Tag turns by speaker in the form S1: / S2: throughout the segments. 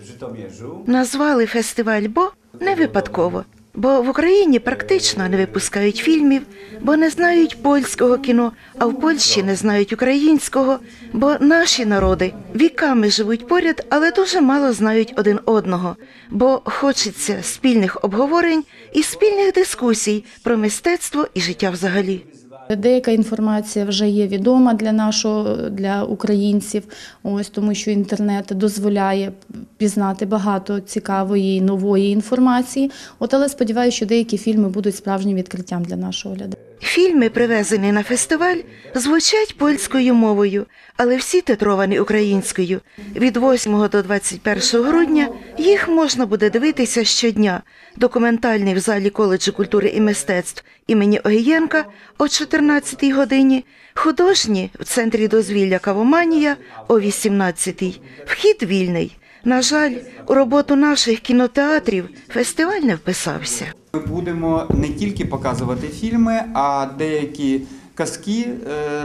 S1: w Żytomierzu.
S2: Назвали фестиваль Бо не випадково, бо в Україні практично не випускають фільмів, бо не знають польського кіно, а в Польщі не знають українського, бо наші народи віками живуть поряд, але дуже мало знають один одного, бо хочеться спільних обговорень і спільних дискусій про мистецтво і життя взагалі.
S3: Деяка інформація вже є відома для нашого для українців, ось тому що інтернет дозволяє пізнати багато цікавої нової інформації. От але сподіваюся, що деякі фільми будуть справжнім відкриттям для нашого глядача.
S2: Фільми, привезені на фестиваль, звучать польською мовою, але всі титровані українською. Від 8 до 21 грудня їх можна буде дивитися щодня. Документальний в залі коледжу культури і мистецтв імені Огієнка о 14 годині, художні в центрі дозвілля Кавоманія о 18 Вхід вільний. На жаль, у роботу наших кінотеатрів фестиваль не вписався.
S4: Ми будемо не тільки показувати фільми, а деякі казки е,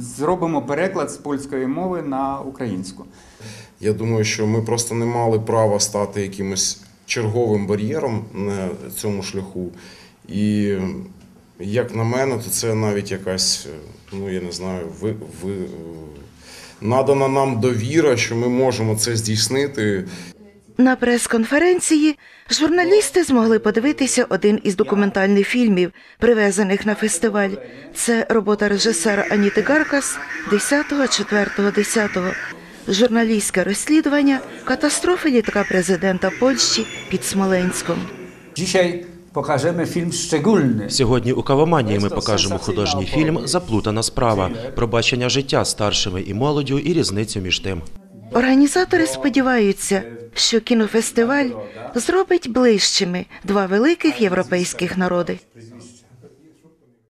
S4: зробимо переклад з польської мови на українську.
S5: Я думаю, що ми просто не мали права стати якимось черговим бар'єром на цьому шляху. І як на мене, то це навіть якась, ну я не знаю, ви, ви, е, надана нам довіра, що ми можемо це здійснити.
S2: На прес-конференції журналісти змогли подивитися один із документальних фільмів, привезених на фестиваль. Це робота режисера Аніти Гаркас 10.4.10. Журналістське розслідування катастрофи літака президента Польщі під Смоленськом.
S1: Dzisiaj pokażemy фільм «Щегульний».
S6: Сьогодні у Кавоманії ми покажемо художній фільм Заплутана справа про бачення життя старшими і молоддю і різницю між тим.
S2: Організатори сподіваються, що кінофестиваль зробить ближчими два великих європейських народи.